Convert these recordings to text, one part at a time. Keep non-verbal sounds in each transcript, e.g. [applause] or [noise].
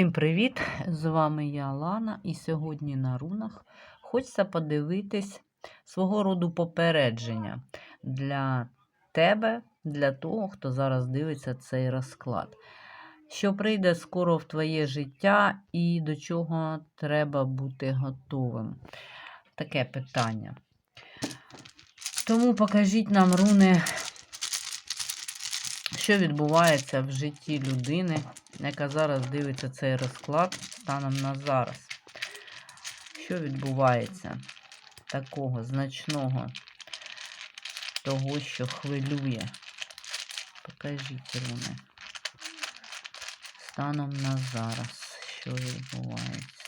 Всім привіт! З вами я Лана, і сьогодні на рунах хочеться подивитись свого роду попередження для тебе, для того, хто зараз дивиться цей розклад. Що прийде скоро в твоє життя і до чого треба бути готовим? Таке питання. Тому покажіть нам, руни, що відбувається в житті людини, яка зараз дивиться цей розклад станом на зараз. Що відбувається такого значного, того, що хвилює? Покажіть, руни. Станом на зараз, що відбувається.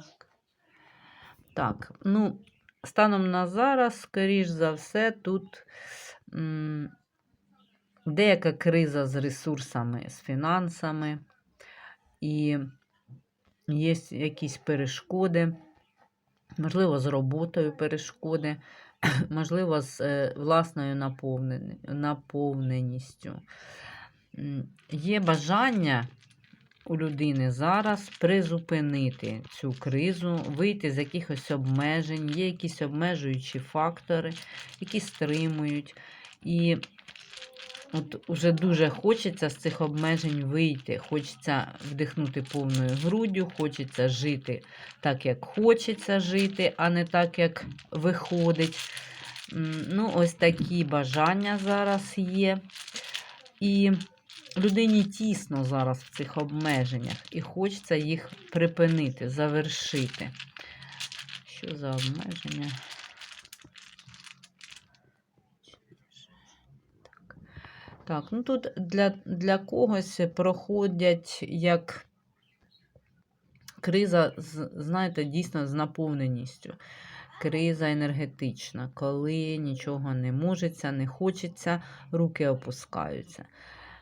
Так. Так, ну, станом на зараз, скоріш за все, тут деяка криза з ресурсами, з фінансами, і є якісь перешкоди, можливо, з роботою перешкоди, [clears throat] можливо, з е, власною наповненістю. Є бажання у людини зараз призупинити цю кризу, вийти з якихось обмежень, є якісь обмежуючі фактори, які стримують. І от уже дуже хочеться з цих обмежень вийти. Хочеться вдихнути повною груддю, хочеться жити так, як хочеться жити, а не так, як виходить. Ну, ось такі бажання зараз є. І людині тісно зараз в цих обмеженнях, і хочеться їх припинити, завершити. Що за обмеження? Так, ну тут для, для когось проходять як криза, знаєте, дійсно з наповненістю. Криза енергетична, коли нічого не можеться, не хочеться, руки опускаються.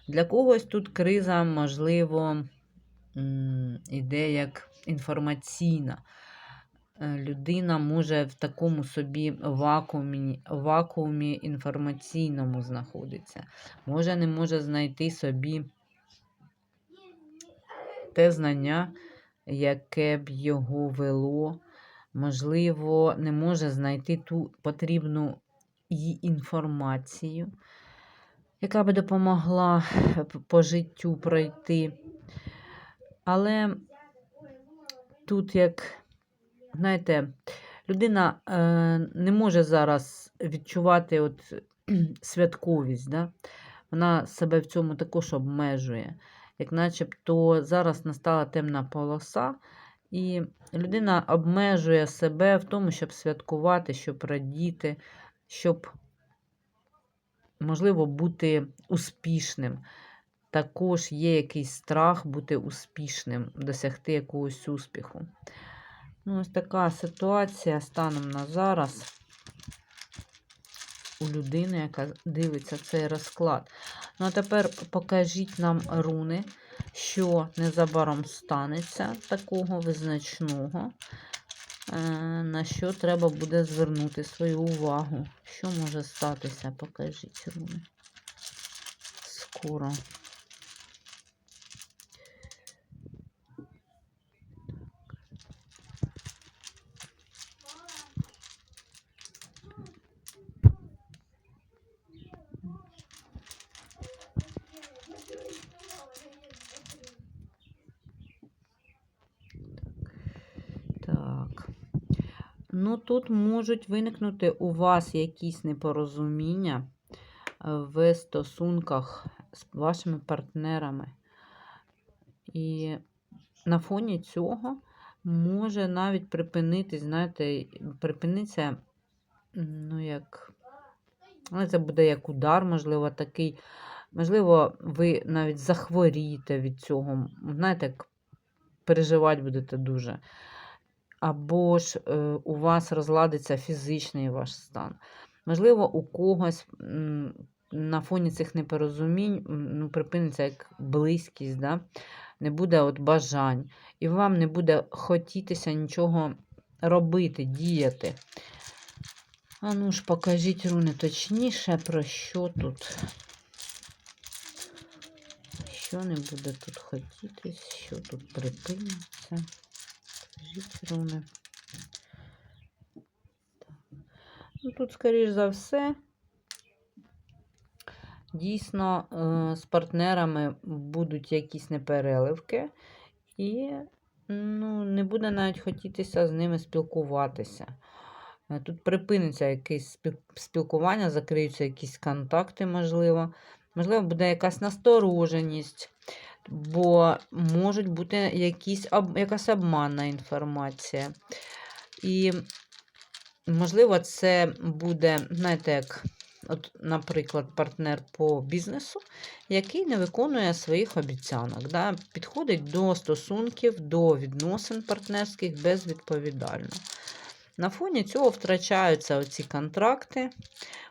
Для когось тут криза, можливо, іде як інформаційна. Е, Людина може в такому собі вакуумі, вакуумі інформаційному знаходиться. Може, не може знайти собі те знання, яке б його вело. Можливо, не може знайти ту потрібну їй інформацію яка би допомогла по життю пройти. Але тут, як, знаєте, людина е, не може зараз відчувати от, [clears throat] святковість. Да? Вона себе в цьому також обмежує. Як начебто зараз настала темна полоса, і людина обмежує себе в тому, щоб святкувати, щоб радіти, щоб можливо, бути успішним. Також є якийсь страх бути успішним, досягти якогось успіху. Ну, ось така ситуація станом на зараз у людини, яка дивиться цей розклад. Ну, а тепер покажіть нам руни, що незабаром станеться такого визначного, на що треба буде звернути свою увагу. Що може статися? Покажіть. Скоро. Так. Ну, тут можуть виникнути у вас якісь непорозуміння е, в стосунках з вашими партнерами. І на фоні цього може навіть припинитись, знаєте, припиниться, ну, як, але це буде як удар, можливо, такий. Можливо, ви навіть захворієте від цього. Знаєте, як переживати будете дуже або ж е, у вас розладиться фізичний ваш стан. Можливо, у когось на фоні цих непорозумінь ну, припиниться як близькість, да? не буде от бажань, і вам не буде хотітися нічого робити, діяти. А ну ж, покажіть руни точніше, про що тут. Що не буде тут хотітись, що тут припиниться. Руни. Ну, тут, скоріш за все, дійсно е, з партнерами будуть якісь непереливки, і ну, не буде навіть хотітися з ними спілкуватися. Е, Тут припиниться якесь спілкування, закриються якісь контакти, можливо. Можливо, буде якась настороженість, бо можуть бути якісь, якась обманна інформація. І, можливо, це буде, знаєте, як, от, наприклад, партнер по бізнесу, який не виконує своїх обіцянок, да? підходить до стосунків, до відносин партнерських безвідповідально. На фоні цього втрачаються оці контракти.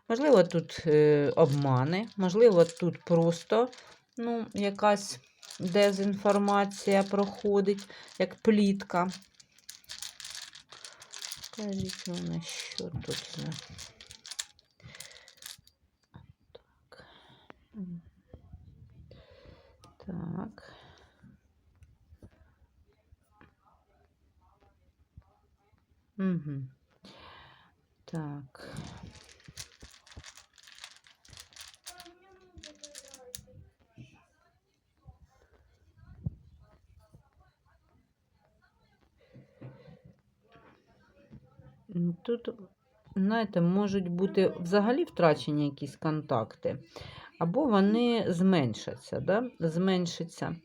Можливо, тут е, обмани, можливо, тут просто ну, якась дезінформація проходить, як плітка. Скажіть мене, що тут за. Так. Так. Угу. Так. Тут, знаєте, можуть бути взагалі втрачені якісь контакти, або вони зменшаться, да? зменшаться.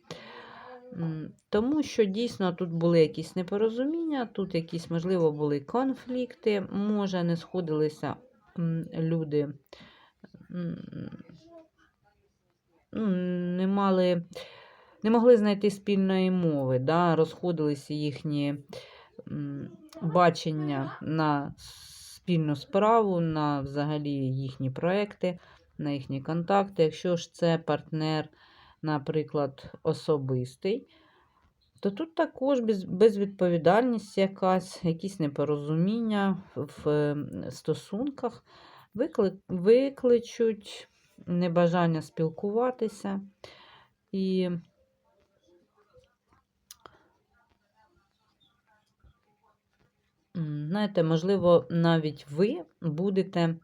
Тому що дійсно тут були якісь непорозуміння, тут якісь, можливо, були конфлікти, може, не сходилися люди, ну, не мали, не могли знайти спільної мови, да? розходилися їхні бачення на спільну справу, на взагалі їхні проекти, на їхні контакти. Якщо ж це партнер, наприклад, особистий, то тут також безвідповідальність якась, якісь непорозуміння в е, стосунках викличуть небажання спілкуватися. І Знаєте, можливо, навіть ви будете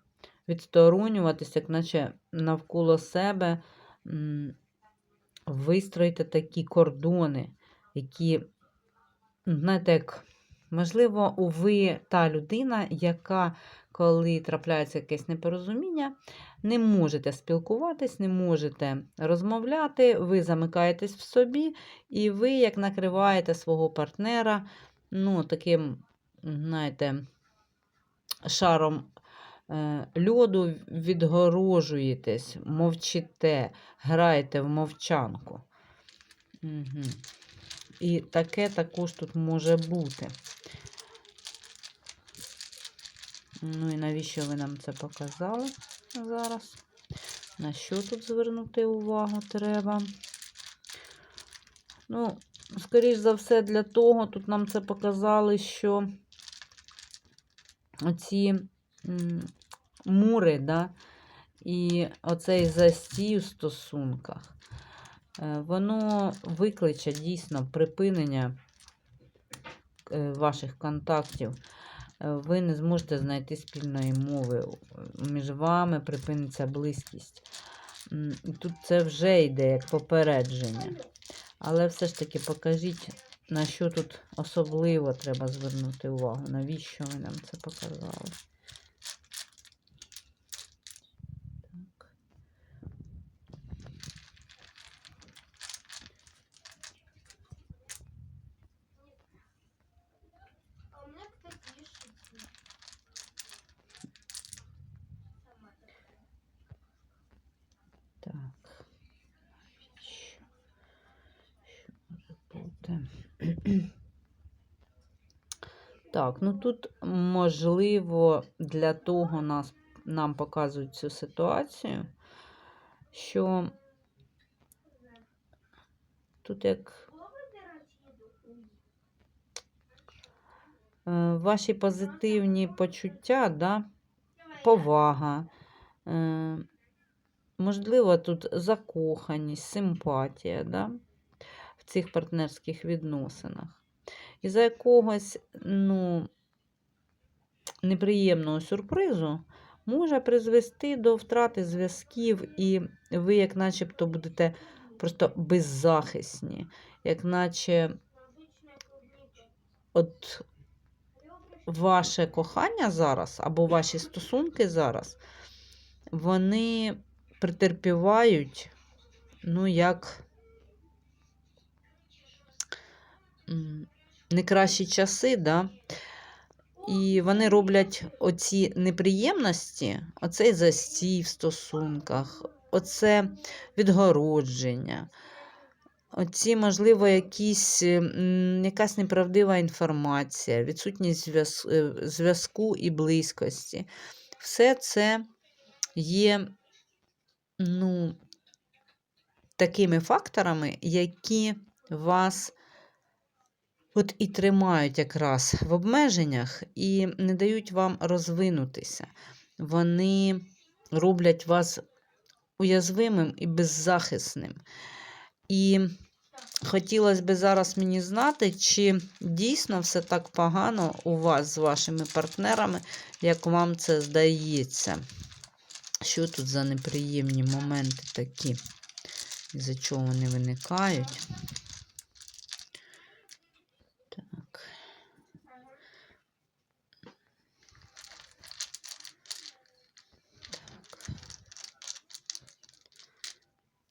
відсторонюватися, як наче навколо себе м, вистроїте такі кордони, які, знаєте, як, можливо, ви та людина, яка, коли трапляється якесь непорозуміння, не можете спілкуватись, не можете розмовляти, ви замикаєтесь в собі, і ви як накриваєте свого партнера, ну, таким знаєте, шаром е, льоду відгорожуєтесь, мовчите, граєте в мовчанку. Угу. І таке також тут може бути. Ну і навіщо ви нам це показали зараз? На що тут звернути увагу треба? Ну, скоріш за все, для того тут нам це показали, що оці мури, да, і оцей застій у стосунках, е, воно викличе дійсно припинення е, ваших контактів. Е, Ви не зможете знайти спільної мови. Між вами припиниться близькість. Тут це вже йде як попередження. Але все ж таки покажіть, на що тут особливо треба звернути увагу. Навіщо ви нам це показали? Так. А у меня кто пишет? Так. Що, що може бути? Так, ну тут можливо для того нас, нам показують цю ситуацію, що тут як е, ваші позитивні почуття, да, повага, е, можливо, тут закоханість, симпатія да, в цих партнерських відносинах. І за якогось ну, неприємного сюрпризу може призвести до втрати зв'язків, і ви, як начебто, будете просто беззахисні, як наче от ваше кохання зараз або ваші стосунки зараз, вони претерпівають, ну, як не часи, да? І вони роблять оці неприємності, оцей застій в стосунках, оце відгородження, оці, можливо, якісь, якась неправдива інформація, відсутність е, зв'язку і близькості. Все це є ну, такими факторами, які вас от і тримають якраз в обмеженнях і не дають вам розвинутися. Вони роблять вас уязвимим і беззахисним. І хотілося б зараз мені знати, чи дійсно все так погано у вас з вашими партнерами, як вам це здається. Що тут за неприємні моменти такі, із-за чого вони виникають? Так.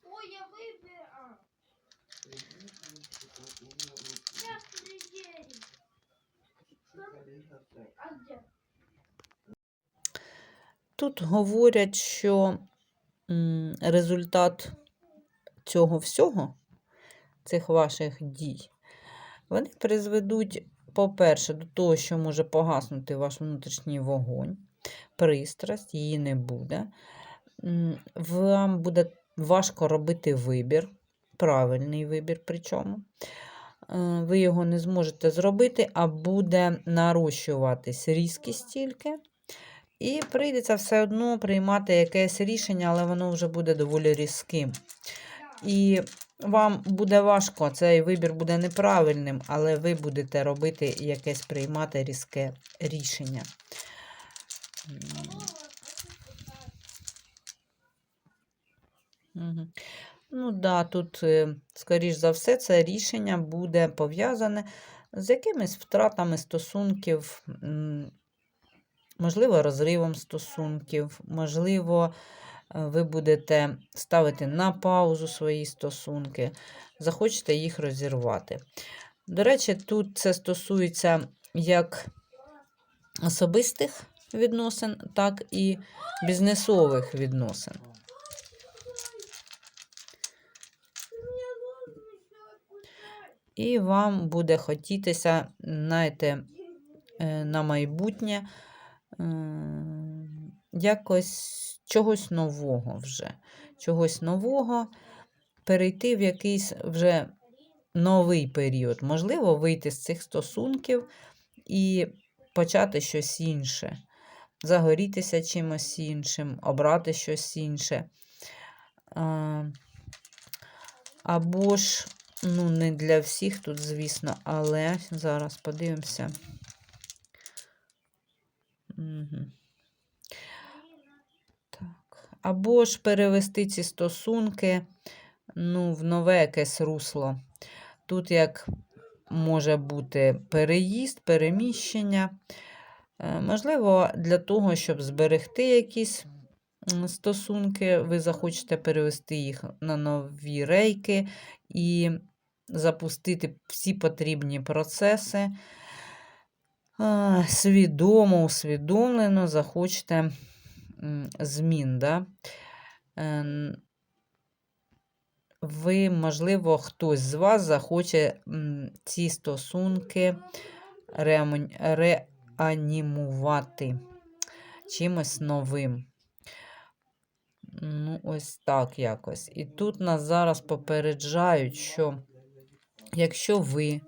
Ой, я выбираю. Я фригерик. А где? Тут говорять, що результат цього всього, цих ваших дій, вони призведуть, по-перше, до того, що може погаснути ваш внутрішній вогонь, пристрасть, її не буде. Вам буде важко робити вибір, правильний вибір причому. Е, Ви його не зможете зробити, а буде нарощуватись різкість тільки. І прийдеться все одно приймати якесь рішення, але воно вже буде доволі різким. І вам буде важко, цей вибір буде неправильним, але ви будете робити якесь приймати різке рішення. Мгм. Ну да, тут, е, скоріш за все, це рішення буде пов'язане з якимись втратами стосунків, можливо, розривом стосунків, можливо, е, ви будете ставити на паузу свої стосунки, захочете їх розірвати. До речі, тут це стосується як особистих відносин, так і бізнесових відносин. І вам буде хотітися, знаєте, е, на майбутнє е, якось чогось нового вже. Чогось нового, перейти в якийсь вже новий період. Можливо, вийти з цих стосунків і почати щось інше, загорітися чимось іншим, обрати щось інше. Або ж, ну, не для всіх тут, звісно, але зараз подивимося. Або ж перевести ці стосунки ну, в нове якесь русло. Тут як може бути переїзд, переміщення. Е, Можливо, для того, щоб зберегти якісь стосунки, ви захочете перевести їх на нові рейки і запустити всі потрібні процеси. Свідомо, усвідомлено захочете змін. Да? Ем, Ви, можливо, хтось з вас захоче ці стосунки реанімувати чимось новим. Ну, ось так якось. І тут нас зараз попереджають, що якщо ви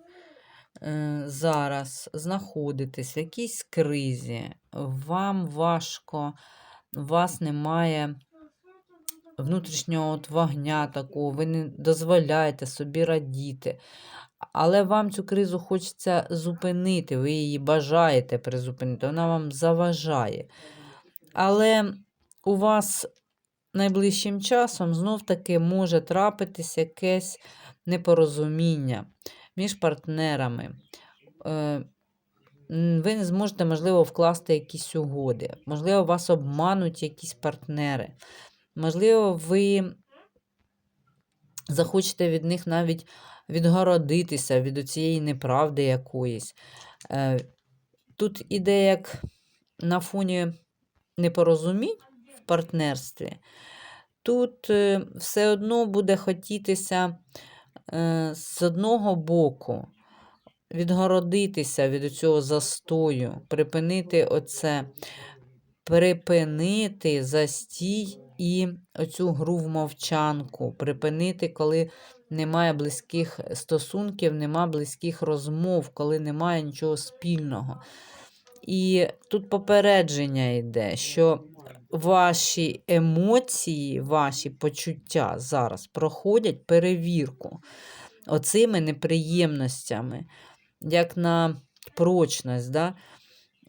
е, зараз знаходитесь в якійсь кризі, вам важко, у вас немає внутрішнього от вогня такого, ви не дозволяєте собі радіти. Але вам цю кризу хочеться зупинити, ви її бажаєте призупинити, вона вам заважає. Але у вас найближчим часом знов-таки може трапитись якесь непорозуміння між партнерами. Е, Ви не зможете, можливо, вкласти якісь угоди. Можливо, вас обмануть якісь партнери. Можливо, ви захочете від них навіть відгородитися від цієї неправди якоїсь. Е, Тут іде як на фоні непорозумінь партнерстві. Тут е, все одно буде хотітися е, з одного боку відгородитися від цього застою, припинити оце, припинити застій і оцю гру в мовчанку, припинити, коли немає близьких стосунків, немає близьких розмов, коли немає нічого спільного. І тут попередження йде, що ваші емоції, ваші почуття зараз проходять перевірку оцими неприємностями, як на прочність. Да?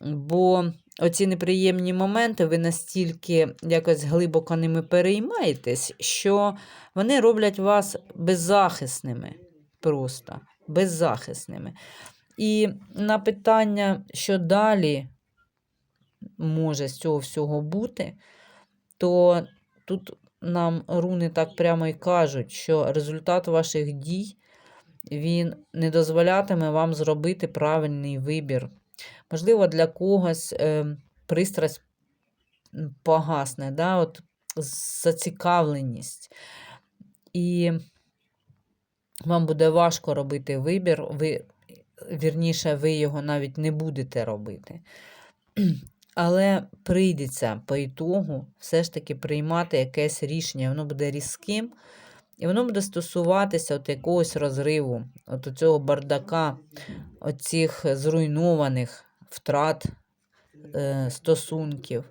Бо оці неприємні моменти ви настільки якось глибоко ними переймаєтесь, що вони роблять вас беззахисними. Просто беззахисними. І на питання, що далі може з цього всього бути, то тут нам руни так прямо і кажуть, що результат ваших дій він не дозволятиме вам зробити правильний вибір. Можливо, для когось е, пристрасть погасне, да? От зацікавленість. І вам буде важко робити вибір, ви, вірніше, ви його навіть не будете робити. Але прийдеться по ітогу все ж таки приймати якесь рішення, воно буде різким, і воно буде стосуватися от якогось розриву, от цього бардака, оцих зруйнованих втрат е, стосунків.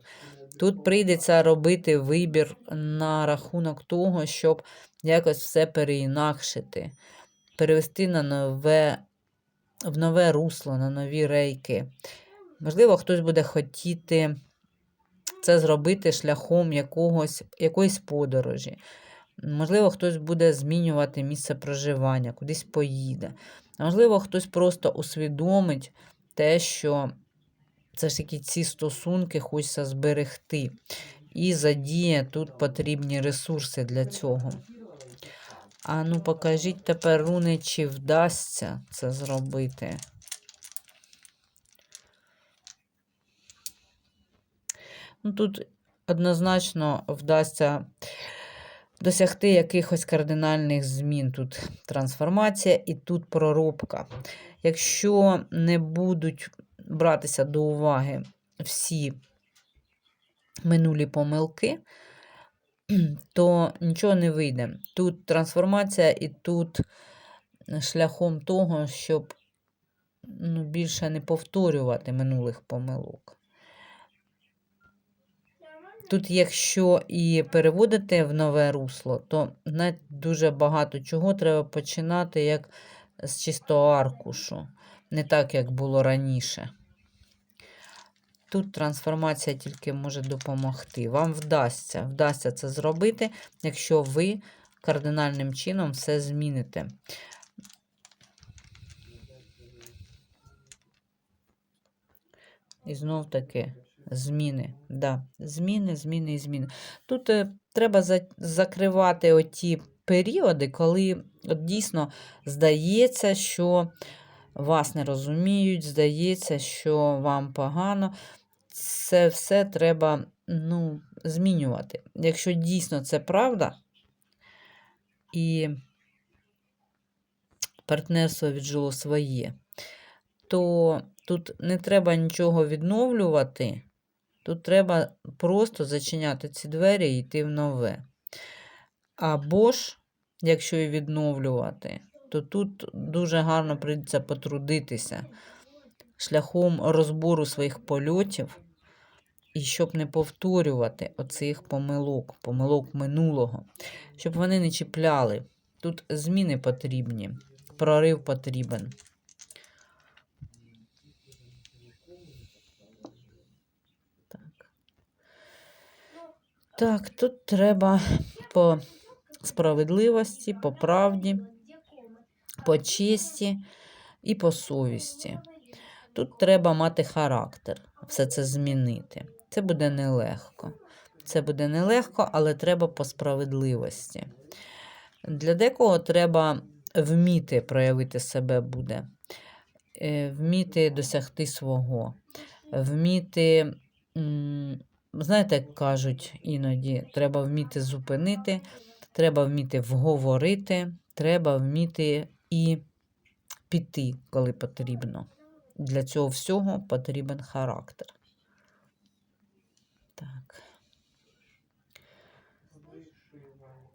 Тут прийдеться робити вибір на рахунок того, щоб якось все переінакшити, перевести на нове, в нове русло, на нові рейки. Можливо, хтось буде хотіти це зробити шляхом якогось, якоїсь подорожі. Можливо, хтось буде змінювати місце проживання, кудись поїде. А можливо, хтось просто усвідомить те, що все ж таки ці стосунки хочеться зберегти. І задіє тут потрібні ресурси для цього. А ну покажіть тепер, руни, чи вдасться це зробити. Ну, тут однозначно вдасться досягти якихось кардинальних змін. Тут трансформація і тут проробка. Якщо не будуть братися до уваги всі минулі помилки, [clears throat] то нічого не вийде. Тут трансформація і тут шляхом того, щоб ну, більше не повторювати минулих помилок. Тут, якщо і переводити в нове русло, то навіть дуже багато чого треба починати як з чистого аркушу, не так, як було раніше. Тут трансформація тільки може допомогти. Вам вдасться, вдасться це зробити, якщо ви кардинальним чином все зміните. І знов таки зміни. Да. Зміни, зміни і зміни. Тут е, треба за, закривати оті періоди, коли от дійсно здається, що вас не розуміють, здається, що вам погано. Це все треба ну, змінювати. Якщо дійсно це правда, і партнерство віджило своє, то тут не треба нічого відновлювати. Тут треба просто зачиняти ці двері і йти в нове. Або ж, якщо і відновлювати, то тут дуже гарно прийдеться потрудитися шляхом розбору своїх польотів, і щоб не повторювати оцих помилок, помилок минулого, щоб вони не чіпляли. Тут зміни потрібні, прорив потрібен. Так, тут треба по справедливості, по правді, по честі і по совісті. Тут треба мати характер, все це змінити. Це буде нелегко. Це буде нелегко, але треба по справедливості. Для декого треба вміти проявити себе буде, е, вміти досягти свого, вміти, знаєте, як кажуть іноді, треба вміти зупинити, треба вміти вговорити, треба вміти і піти, коли потрібно. Для цього всього потрібен характер. Так.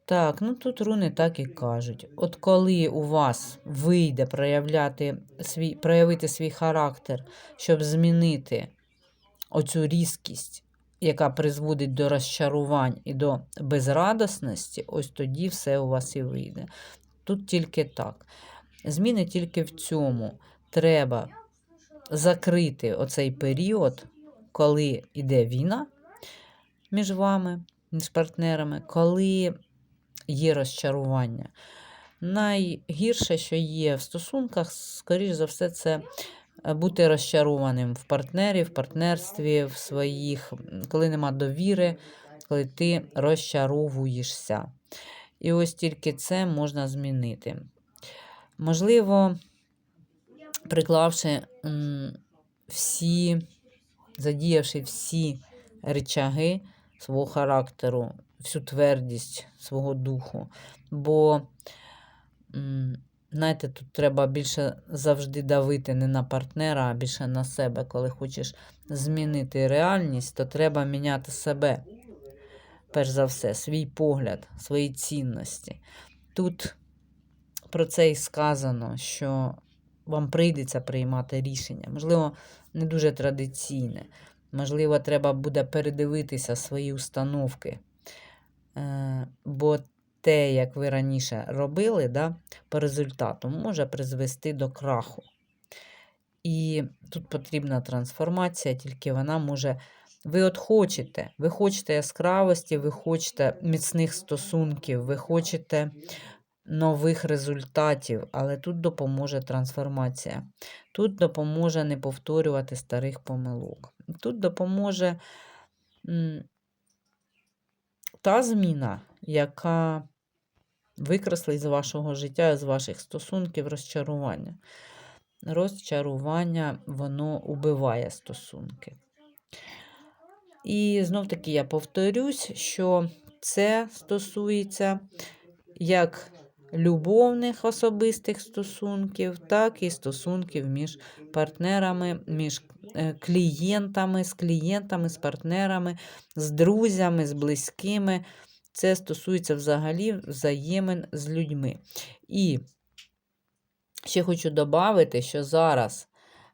Так, ну тут руни так і кажуть. От коли у вас вийде проявляти свій, проявити свій характер, щоб змінити оцю різкість, яка призводить до розчарувань і до безрадосності, ось тоді все у вас і вийде. Тут тільки так. Зміни тільки в цьому. Треба закрити оцей період, коли йде війна між вами, між партнерами, коли є розчарування. Найгірше, що є в стосунках, скоріш за все, це бути розчарованим в партнері, в партнерстві, в своїх, коли нема довіри, коли ти розчаровуєшся. І ось тільки це можна змінити. Можливо, приклавши всі, задіявши всі речаги свого характеру, всю твердість свого духу. Бо, знаєте, тут треба більше завжди давити не на партнера, а більше на себе. Коли хочеш змінити реальність, то треба міняти себе. Перш за все, свій погляд, свої цінності. Тут про це і сказано, що вам прийдеться приймати рішення. Можливо, не дуже традиційне. Можливо, треба буде передивитися свої установки. Е, Бо те, як ви раніше робили, да, по результату, може призвести до краху. І тут потрібна трансформація, тільки вона може. Ви от хочете, ви хочете яскравості, ви хочете міцних стосунків, ви хочете нових результатів, але тут допоможе трансформація. Тут допоможе не повторювати старих помилок. Тут допоможе та зміна, яка викреслить з вашого життя, з ваших стосунків розчарування. Розчарування, воно убиває стосунки. І знов таки я повторюсь, що це стосується як любовних особистих стосунків, так і стосунків між партнерами, між е, клієнтами, з клієнтами, з партнерами, з друзями, з близькими. Це стосується взагалі взаємин з людьми. І ще хочу додати, що зараз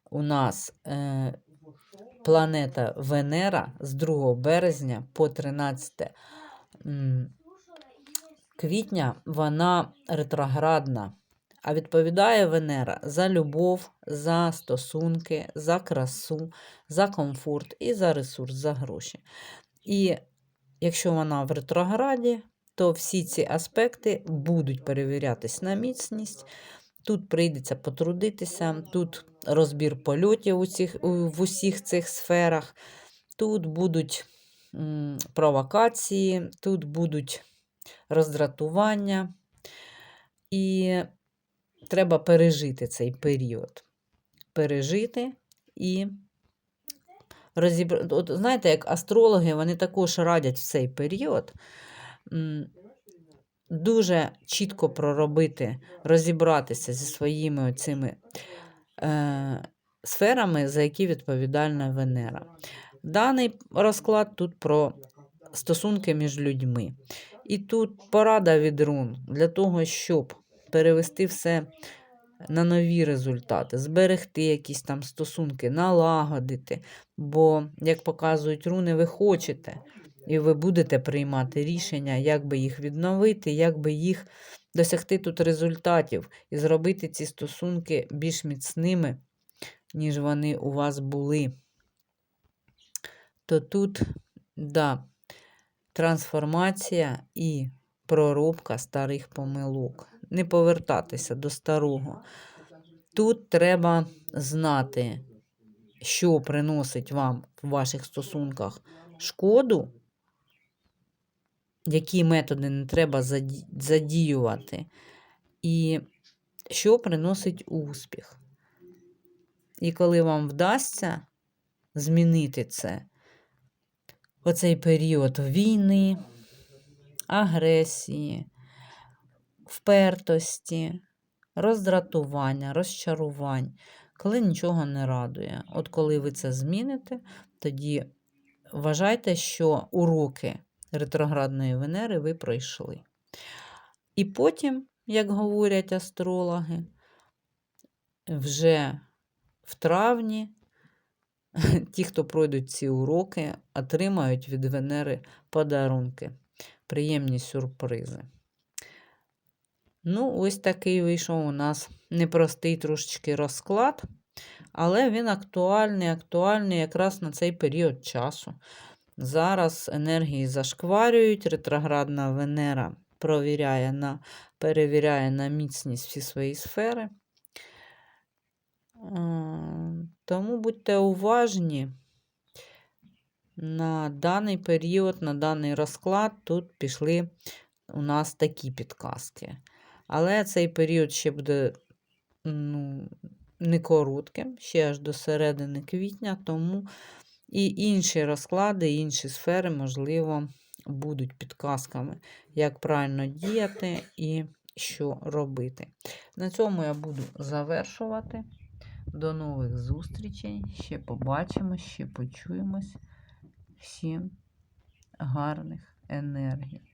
у нас е, планета Венера з 2 березня по 13 квітня вона ретроградна, а відповідає Венера за любов, за стосунки, за красу, за комфорт і за ресурс, за гроші. І якщо вона в ретрограді, то всі ці аспекти будуть перевірятись на міцність. Тут прийдеться потрудитися, тут розбір польотів у цих, в усіх цих сферах, тут будуть м, провокації, тут будуть роздратування. І треба пережити цей період. Пережити і розібрати. От знаєте, як астрологи, вони також радять в цей період дуже чітко проробити, розібратися зі своїми цими е, сферами, за які відповідальна Венера. Даний розклад тут про стосунки між людьми. І тут порада від рун для того, щоб перевести все на нові результати, зберегти якісь там стосунки, налагодити. Бо, як показують руни, ви хочете, і ви будете приймати рішення, як би їх відновити, як би їх досягти тут результатів і зробити ці стосунки більш міцними, ніж вони у вас були. То тут, да, трансформація і проробка старих помилок. Не повертатися до старого. Тут треба знати, що приносить вам в ваших стосунках шкоду, які методи не треба задіювати, і що приносить успіх. І коли вам вдасться змінити це, оцей період війни, агресії, впертості, роздратування, розчарувань, коли нічого не радує. От коли ви це зміните, тоді вважайте, що уроки ретроградної Венери ви пройшли. І потім, як говорять астрологи, вже в травні [laughs] ті, хто пройдуть ці уроки, отримають від Венери подарунки, приємні сюрпризи. Ну, ось такий вийшов у нас непростий трошечки розклад, але він актуальний, актуальний якраз на цей період часу. Зараз енергії зашкварюють, ретроградна Венера провіряє на, перевіряє на міцність всі свої сфери. Е, Тому будьте уважні на даний період, на даний розклад. Тут пішли у нас такі підказки. Але цей період ще буде ну, не коротким, ще аж до середини квітня, тому і інші розклади, і інші сфери, можливо, будуть підказками, як правильно діяти і що робити. На цьому я буду завершувати. До нових зустрічей. Ще побачимось, ще почуємось. Всім гарних енергій.